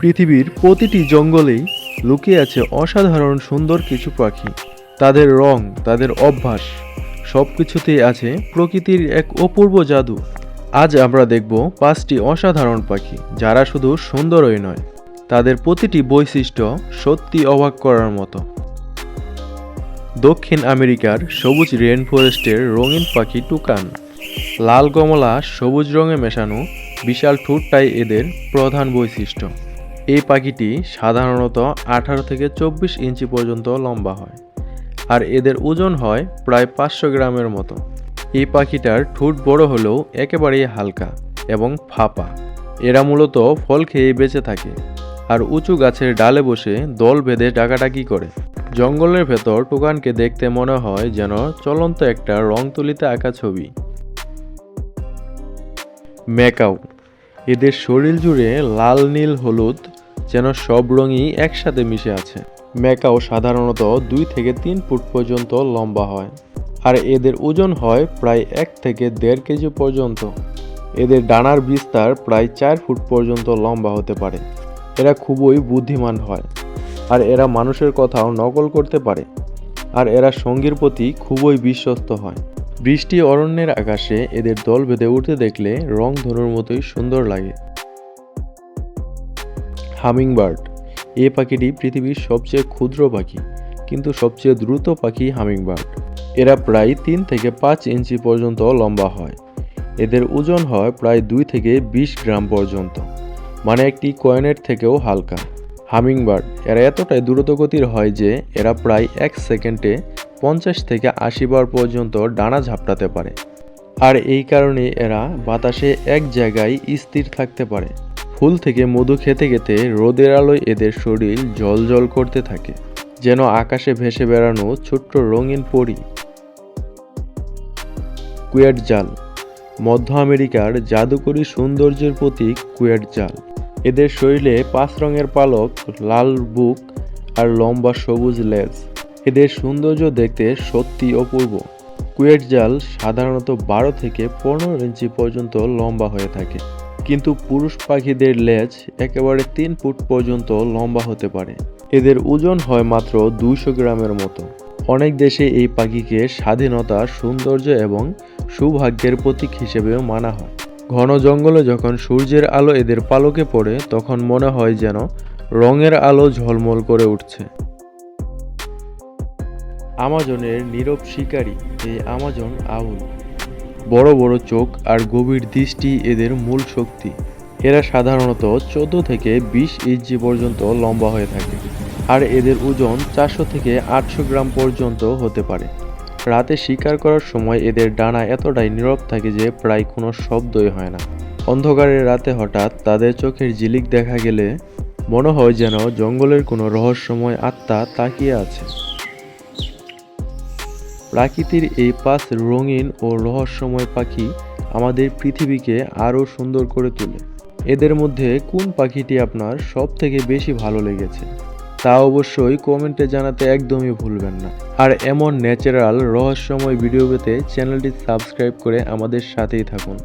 পৃথিবীর প্রতিটি জঙ্গলেই লুকিয়ে আছে অসাধারণ সুন্দর কিছু পাখি। তাদের রং, তাদের অভ্যাস সব কিছুতেই আছে প্রকৃতির এক অপূর্ব জাদু। আজ আমরা দেখব পাঁচটি অসাধারণ পাখি, যারা শুধু সুন্দরই নয়, তাদের প্রতিটি বৈশিষ্ট্য সত্যি অবাক করার মতো। দক্ষিণ আমেরিকার সবুজ রেন ফরেস্টের রঙিন পাখি টুকান। লাল কমলা সবুজ রঙে মেশানো বিশাল ঠোঁটটাই এদের প্রধান বৈশিষ্ট্য। এই পাখিটি সাধারণত আঠারো থেকে চব্বিশ ইঞ্চি পর্যন্ত লম্বা হয় আর এদের ওজন হয় প্রায় পাঁচশো গ্রামের মতো। এই পাখিটার ঠোঁট বড় হলেও একেবারেই হালকা এবং ফাঁপা। এরা মূলত ফল খেয়ে বেঁচে থাকে আর উঁচু গাছের ডালে বসে দল বেঁধে ডাকাডাকি করে। জঙ্গলের ভেতর টোকানকে দেখতে মনে হয় যেন চলন্ত একটা রং তুলিতে আঁকা ছবি। ম্যাকাউ এদের শরীর জুড়ে লাল, নীল, হলুদ যেন সব রঙই একসাথে মিশে আছে। ম্যাকাও সাধারণত দুই থেকে তিন ফুট পর্যন্ত লম্বা হয়। আর এদের ওজন হয় প্রায় এক থেকে দেড় কেজি পর্যন্ত। এদের ডানার বিস্তার প্রায় চার ফুট পর্যন্ত লম্বা হতে পারে। এরা খুবই বুদ্ধিমান হয়। আর এরা মানুষের কথাও নকল করতে পারে। আর এরা সঙ্গীর প্রতি খুবই বিশ্বস্ত হয়। বৃষ্টি অরণ্যের আকাশে এদের দল বেঁধে উঠতে দেখলে রং ধনুর মতোই সুন্দর লাগে। হামিংবার্ড। এই পাখিটি পৃথিবীর সবচেয়ে ক্ষুদ্র পাখি, কিন্তু সবচেয়ে দ্রুত পাখি হামিংবার্ড। এরা প্রায় তিন থেকে পাঁচ ইঞ্চি পর্যন্ত লম্বা হয়। এদের ওজন হয় প্রায় দুই থেকে বিশ গ্রাম পর্যন্ত মানে একটি কয়েনের থেকেও হালকা। হামিংবার্ড, এরা এতটাই দ্রুতগতির হয় যে এরা প্রায় এক সেকেন্ডে পঞ্চাশ থেকে আশি বার পর্যন্ত ডানা ঝাপটাতে পারে। আর এই কারণে এরা বাতাসে এক জায়গায় স্থির থাকতে পারে। ফুল থেকে মধু খেতে খেতে রোদের আলোয় এদের শরীর জল জল করতে থাকে, যেন আকাশে ভেসে বেড়ানো ছোট্ট রঙিন পরি। কুয়েট জাল, মধ্য আমেরিকার জাদুকরী সৌন্দর্যের প্রতীক কুয়েট জাল। এদের শরীরে পাঁচ রঙের পালক, লাল বুক আর লম্বা সবুজ লেজ। এদের সৌন্দর্য দেখতে সত্যি অপূর্ব। কুয়েট জাল সাধারণত বারো থেকে পনেরো ইঞ্চি পর্যন্ত লম্বা হয়ে থাকে। কিন্তু পুরুষ পাখিদের লেজ একেবারে তিন ফুট পর্যন্ত লম্বা হতে পারে। এদের ওজন হয় মাত্র দুইশো গ্রামের মতো। অনেক দেশে এই পাখিকে স্বাধীনতা, সৌন্দর্য এবং সৌভাগ্যের প্রতীক হিসেবেও মানা হয়। ঘন জঙ্গলে যখন সূর্যের আলো এদের পালকে পড়ে, তখন মনে হয় যেন রঙের আলো ঝলমল করে উঠছে। আমাজনের নীরব শিকারী, এই আমাজন আউল। বড় বড় চোখ আর গভীর দৃষ্টি এদের মূল শক্তি। এরা সাধারণত চোদ্দ থেকে বিশ ইঞ্চি পর্যন্ত লম্বা হয়ে থাকে আর এদের ওজন চারশো থেকে আটশো গ্রাম পর্যন্ত হতে পারে। রাতে শিকার করার সময় এদের ডানা এতটাই নীরব থাকে যে প্রায় কোনো শব্দই হয় না। অন্ধকারের রাতে হঠাৎ তাদের চোখের ঝিলিক দেখা গেলে মনে হয় যেন জঙ্গলের কোনো রহস্যময় আত্মা তাকিয়ে আছে। প্রাকৃতির এই পাঁচ রঙিন ও রহস্যময় পাখি আমাদের পৃথিবীকে আরও সুন্দর করে তোলে। এদের মধ্যে কোন পাখিটি আপনার সব থেকে বেশি ভালো লেগেছে? তা অবশ্যই কমেন্টে জানাতে একদমই ভুলবেন না। আর এমন ন্যাচারাল রহস্যময় ভিডিও পেতে চ্যানেলটি সাবস্ক্রাইব করে আমাদের সাথেই থাকুন।